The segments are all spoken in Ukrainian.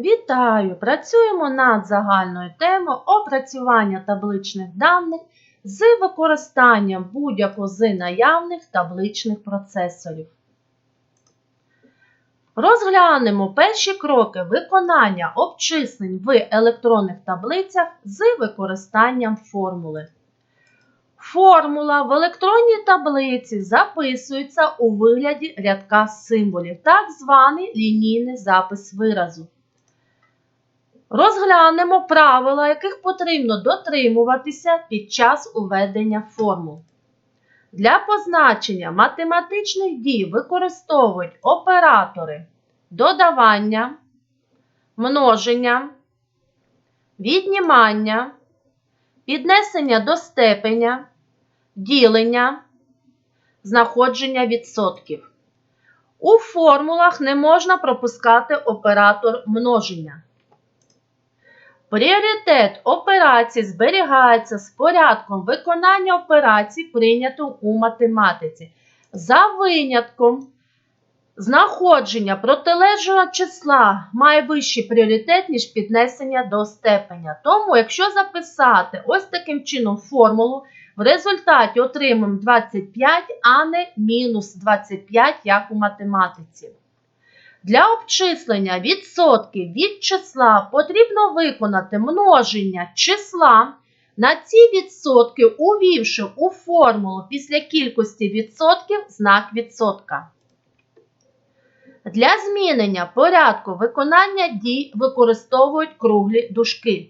Вітаю! Працюємо над загальною темою опрацювання табличних даних з використанням будь-якого з наявних табличних процесорів. Розглянемо перші кроки виконання обчислень в електронних таблицях з використанням формули. Формула в електронній таблиці записується у вигляді рядка символів, так званий лінійний запис виразу. Розглянемо правила, яких потрібно дотримуватися під час уведення формул. Для позначення математичних дій використовують оператори додавання, множення, віднімання, піднесення до степеня, ділення, знаходження відсотків. У формулах не можна пропускати оператор множення. Пріоритет операцій зберігається з порядком виконання операцій, прийнятим у математиці. За винятком знаходження протилежного числа має вищий пріоритет, ніж піднесення до степеня. Тому, якщо записати ось таким чином формулу, в результаті отримаємо 25, а не мінус 25, як у математиці. Для обчислення відсотків від числа потрібно виконати множення числа на ці відсотки, увівши у формулу після кількості відсотків знак відсотка. Для змінення порядку виконання дій використовують круглі дужки.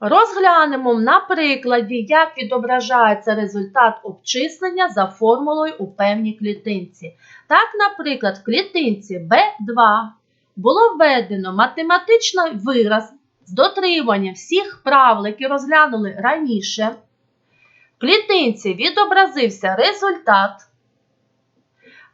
Розглянемо на прикладі, як відображається результат обчислення за формулою у певній клітинці. Так, наприклад, в клітинці B2 було введено математичний вираз з дотриманням всіх правил, які розглянули раніше. В клітинці відобразився результат.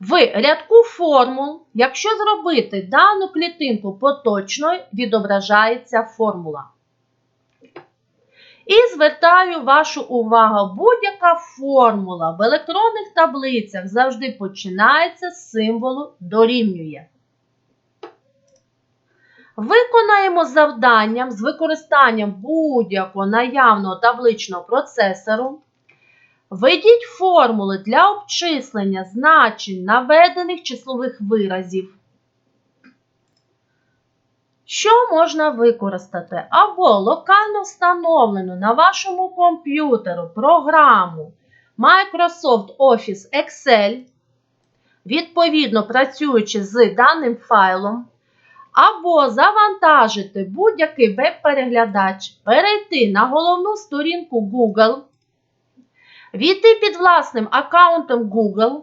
В рядку формул, якщо зробити дану клітинку поточною, відображається формула. І звертаю вашу увагу, будь-яка формула в електронних таблицях завжди починається з символу дорівнює. Виконаємо завданням з використанням будь-якого наявного табличного процесору. Введіть формули для обчислення значень наведених числових виразів. Що можна використати? Або локально встановлену на вашому комп'ютеру програму Microsoft Office Excel, відповідно працюючи з даним файлом, або завантажити будь-який веб-переглядач, перейти на головну сторінку Google, війти під власним аккаунтом Google,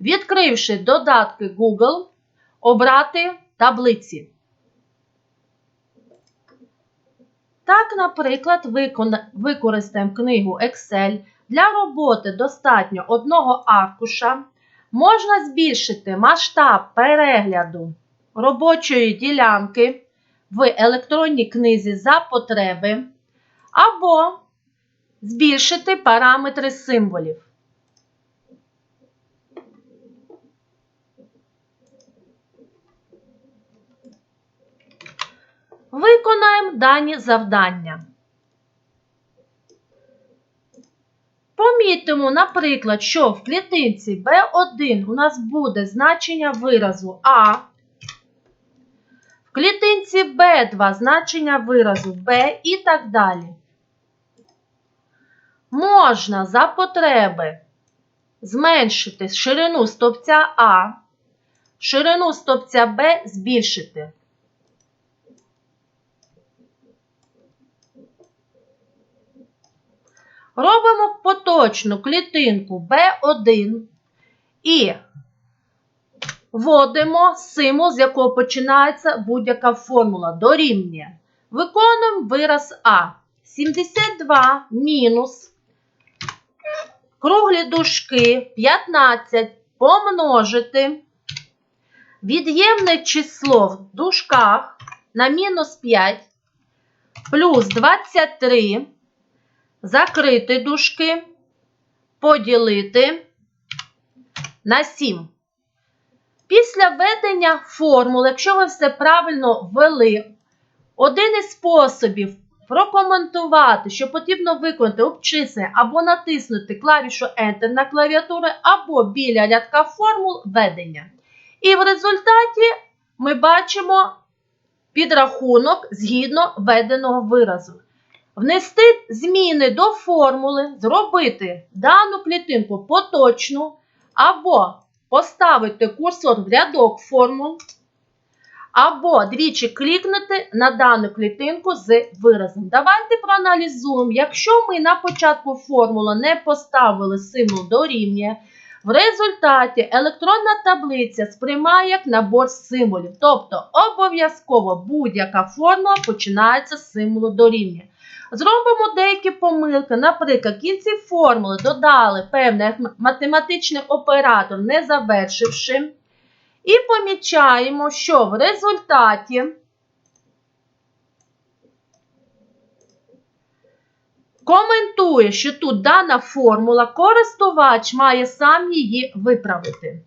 відкривши додатки Google, обрати таблиці. Так, наприклад, використаємо книгу Excel. Для роботи достатньо одного аркуша. Можна збільшити масштаб перегляду робочої ділянки в електронній книзі за потреби, або збільшити параметри символів. Виконаємо дані завдання. Помітимо, наприклад, що в клітинці B1 у нас буде значення виразу А, в клітинці B2 значення виразу B і так далі. Можна за потреби зменшити ширину стовпця А, ширину стовпця Б збільшити. Робимо поточну клітинку B1 і вводимо символ, з якого починається будь-яка формула. Дорівнює. Виконуємо вираз А. 72 мінус круглі дужки 15 помножити від'ємне число в дужках на мінус 5 плюс 23 закрити дужки, поділити на 7. Після введення формул, якщо ви все правильно ввели, один із способів прокоментувати, що потрібно виконати обчислення або натиснути клавішу Enter на клавіатурі, або біля рядка формул введення. І в результаті ми бачимо підрахунок згідно введеного виразу. Внести зміни до формули, зробити дану клітинку поточну, або поставити курсор в рядок формул, або двічі клікнути на дану клітинку з виразом. Давайте проаналізуємо. Якщо ми на початку формули не поставили символ дорівнює, в результаті електронна таблиця сприймає як набор символів. Тобто обов'язково будь-яка формула починається з символу дорівнює. Зробимо деякі помилки. Наприклад, кінці формули додали певний математичний оператор, не завершивши. І помічаємо, що в результаті коментує, що тут дана формула, користувач має сам її виправити.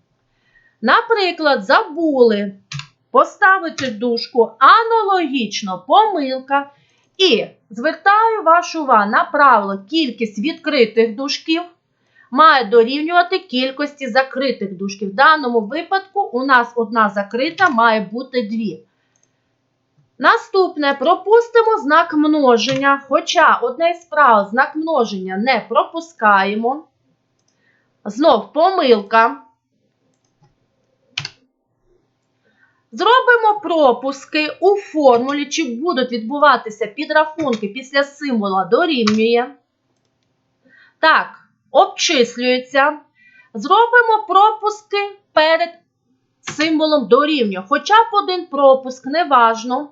Наприклад, забули поставити дужку аналогічно помилка. І звертаю вашу увагу на правило кількість відкритих дужків має дорівнювати кількості закритих дужків. В даному випадку у нас одна закрита має бути дві. Наступне пропустимо знак множення, хоча одне з правил знак множення не пропускаємо. Знов помилка. Зробимо пропуски у формулі, чи будуть відбуватися підрахунки після символа дорівнює. Так, обчислюється. Зробимо пропуски перед символом дорівнює. Хоча б один пропуск, неважно.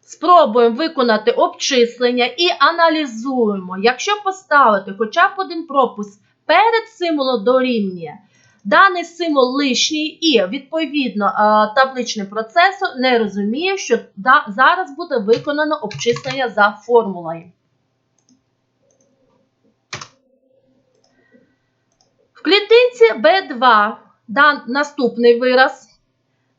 Спробуємо виконати обчислення і аналізуємо. Якщо поставити хоча б один пропуск перед символом дорівнює, даний символ лишній і, відповідно, табличний процесор не розуміє, що зараз буде виконано обчислення за формулою. В клітинці B2 дан наступний вираз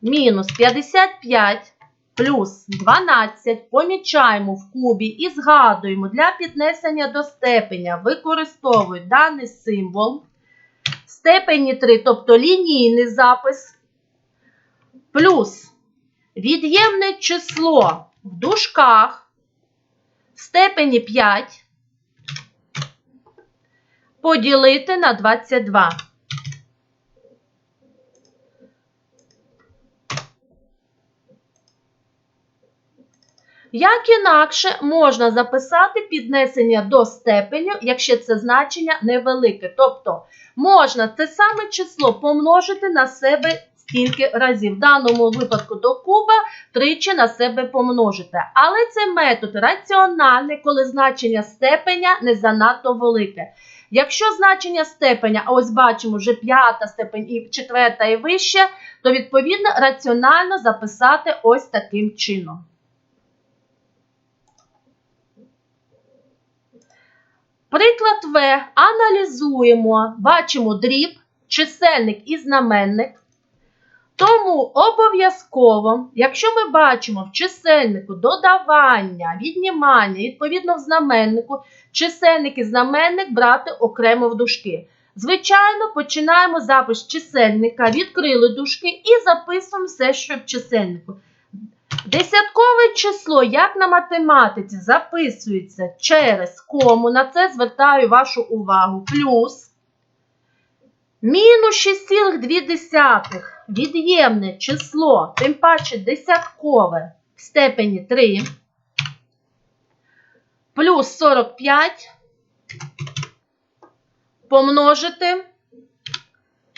мінус 55 плюс 12 помічаємо в кубі і згадуємо, для піднесення до степеня використовують даний символ. Степені 3, тобто лінійний запис, плюс від'ємне число в дужках в степені 5 поділити на 22. Як інакше можна записати піднесення до степеню, якщо це значення невелике. Тобто можна це саме число помножити на себе стільки разів. В даному випадку до куба тричі на себе помножити. Але це метод раціональний, коли значення степеня не занадто велике. Якщо значення степеня, а ось бачимо вже п'ята степень і четверта і вище, то відповідно раціонально записати ось таким чином. Приклад В. Аналізуємо, бачимо дріб, чисельник і знаменник. Тому обов'язково, якщо ми бачимо в чисельнику додавання, віднімання, відповідно в знаменнику, чисельник і знаменник брати окремо в дужки. Звичайно, починаємо запис чисельника, відкрили дужки і записуємо все, що в чисельнику. Десяткове число, як на математиці, записується через кому. На це звертаю вашу увагу. Плюс мінус 6,2 від'ємне число, тим паче десяткове в степені 3, плюс 45 помножити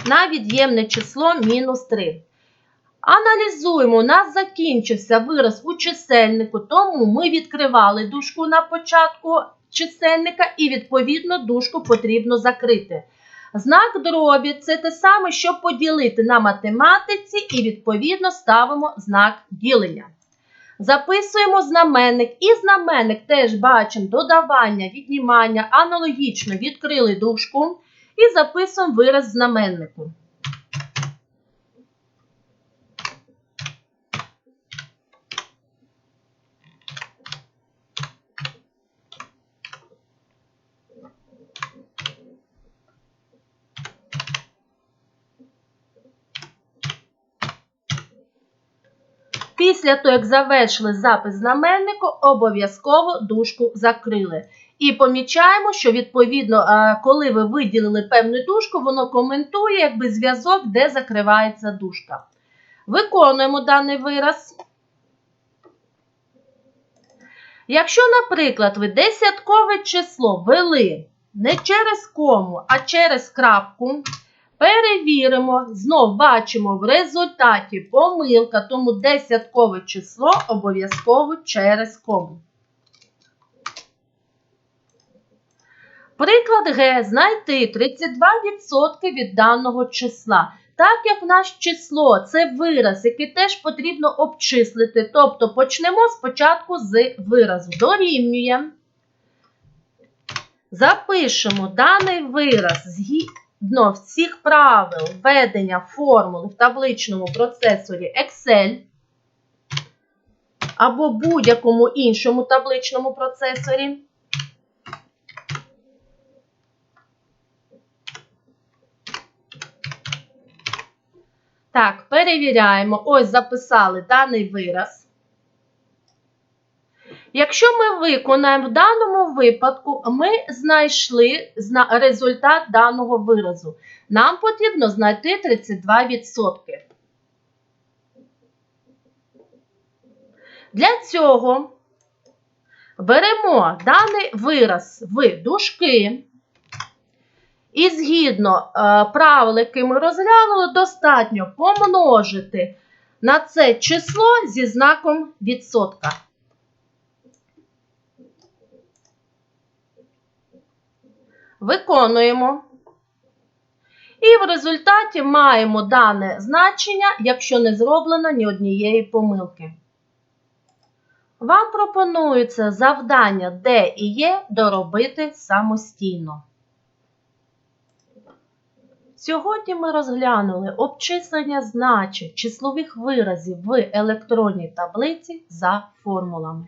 на від'ємне число мінус 3. Аналізуємо, у нас закінчився вираз у чисельнику, тому ми відкривали дужку на початку чисельника і, відповідно, дужку потрібно закрити. Знак дробі це те саме, що поділити на математиці, і, відповідно, ставимо знак ділення. Записуємо знаменник. І знаменник теж бачимо додавання, віднімання, аналогічно відкрили дужку і записуємо вираз знаменнику. Після того, як завершили запис знаменнику, обов'язково дужку закрили. І помічаємо, що відповідно, е, коли ви виділили певну дужку, воно коментує якби зв'язок, де закривається дужка. Виконуємо даний вираз. Якщо, наприклад, ви десяткове число ввели не через кому, а через крапку, перевіримо, знов бачимо в результаті помилка, тому десяткове число обов'язково через кому. Приклад Г. Знайти 32% від даного числа. Так як наше число це вираз, який теж потрібно обчислити. Тобто почнемо спочатку з виразу. Дорівнює. Запишемо даний вираз згідно всіх правил введення формули в табличному процесорі Excel або будь-якому іншому табличному процесорі. Так, перевіряємо. Ось записали даний вираз. Якщо ми виконаємо в даному випадку, ми знайшли результат даного виразу. Нам потрібно знайти 32%. Для цього беремо даний вираз в дужки. І згідно е, правил, які ми розглянули, достатньо помножити на це число зі знаком відсотка. Виконуємо. І в результаті маємо дане значення, якщо не зроблено ні однієї помилки. Вам пропонується завдання Д і Є доробити самостійно. Сьогодні ми розглянули обчислення значень числових виразів в електронній таблиці за формулами.